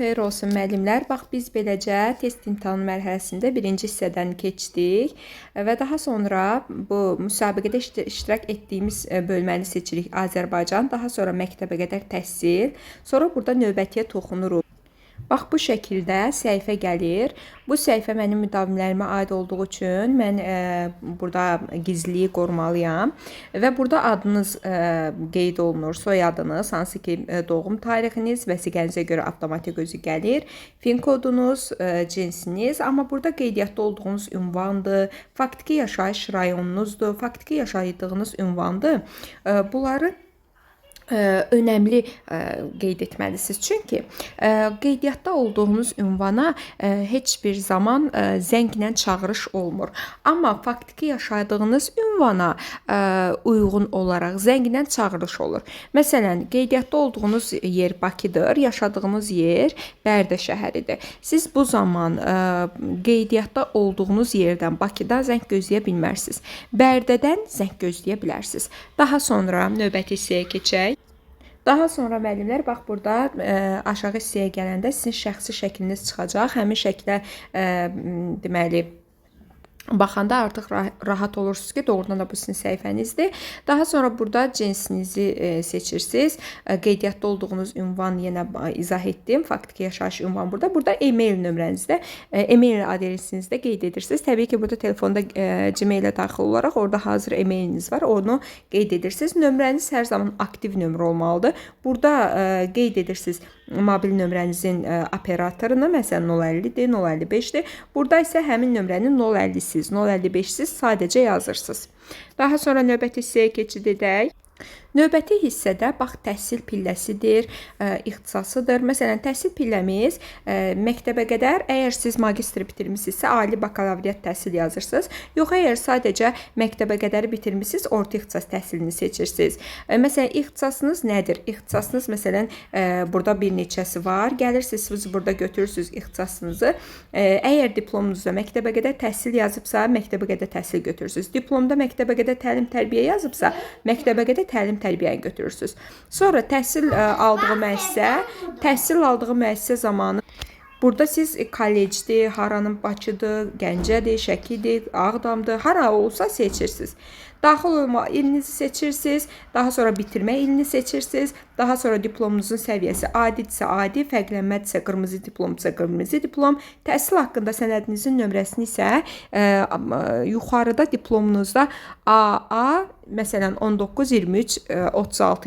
Xeyir olsun müəllimlər. Bax biz beləcə test imtahanı mərhələsində birinci hissədən keçdik və daha sonra bu müsabiqədə işti- iştirak etdiyimiz e, bölməni seçirik Azərbaycan, daha sonra məktəbə qədər təhsil, sonra burada növbətiyə toxunuruq. Bax bu şəkildə səhifə gəlir. Bu səhifə mənim müdavimlərimə aid olduğu üçün mən e, burada gizliliyi qorumalıyam və burada adınız e, qeyd olunur, soyadınız, hansı ki e, doğum tarixiniz, vəsiqənizə görə avtomatik özü gəlir, fin kodunuz, e, cinsiniz, amma burada qeydiyyatda olduğunuz ünvandır, faktiki yaşayış rayonunuzdur, faktiki yaşadığınız ünvandır. E, bunları önəmli ə, qeyd etməlisiniz. Çünki ə, qeydiyyatda olduğunuz ünvana ə, heç bir zaman zənglə çağırış olmur. Amma faktiki yaşadığınız ünvana uyğun olaraq zənglə çağırış olur. Məsələn, qeydiyyatda olduğunuz yer Bakıdır, yaşadığınız yer Bərdə şəhəridir. Siz bu zaman qeydiyyatda olduğunuz yerdən Bakıdan zəng gözləyə bilmərsiniz. Bərdədən zəng gözləyə bilərsiniz. Daha sonra növbəti hissəyə keçək. Daha sonra müəllimlər bax burada ə, aşağı hissəyə gələndə sizin şəxsi şəkliniz çıxacaq. Həmin şəklə ə, m, deməli baxanda artıq ra- rahat olursunuz ki, doğrudan da bu sizin səhifənizdir. Daha sonra burada cinsinizi e, seçirsiniz. E, qeydiyyatda olduğunuz ünvan yenə izah etdim. Faktiki yaşayış ünvan burada. Burada e-mail nömrənizdə, e, e-mail adresinizdə qeyd edirsiniz. Təbii ki, burada telefonda Gmail-ə daxil olaraq orada hazır e-mailiniz var. Onu qeyd edirsiniz. Nömrəniz hər zaman aktiv nömrə olmalıdır. Burada qeyd edirsiniz mobil nömrənizin e, operatorunu, məsələn 050-dir, 055-dir. Burada isə həmin nömrənin 050-siz, 055-siz sadəcə yazırsınız. Daha sonra növbəti hissəyə keçid edək. Növbəti hissədə bax təhsil pilləsidir, ə, ixtisasıdır. Məsələn, təhsil pilləmiz ə, məktəbə qədər əgər siz magistr bitirmisinizsə ali bakalavriat təhsil yazırsınız. Yox, əgər sadəcə məktəbə qədəri bitirmisiniz, orta ixtisas təhsilini seçirsiniz. Ə, Məsələn, ixtisasınız nədir? İxtisasınız məsələn burada bir neçəsi var. Gəlirsiniz siz burada götürürsüz ixtisasınızı. Əgər diplomunuzda məktəbə qədər təhsil yazıbsa, məktəbə qədər təhsil götürürsüz. Diplomda məktəbə qədər təlim tərbiyə yazıbsa, məktəbə qədər təlim tərbiyəni götürürsüz. Sonra təhsil ə, aldığı müəssisə, təhsil aldığı müəssisə zamanı Burada siz e, kollecdir, haranın Bakıdır, Gəncədir, Şəkidir, Ağdamdır, hara olsa seçirsiniz. Daxil olma ilinizi seçirsiniz, daha sonra bitirmə ilini seçirsiniz, daha sonra diplomunuzun səviyyəsi adidirsə adi, fərqlənmədirsə qırmızı diplomdursa qırmızı diplom, təhsil haqqında sənədinizin nömrəsini isə ə, amma, yuxarıda diplomunuzda AA məsələn 19 23 ə, 36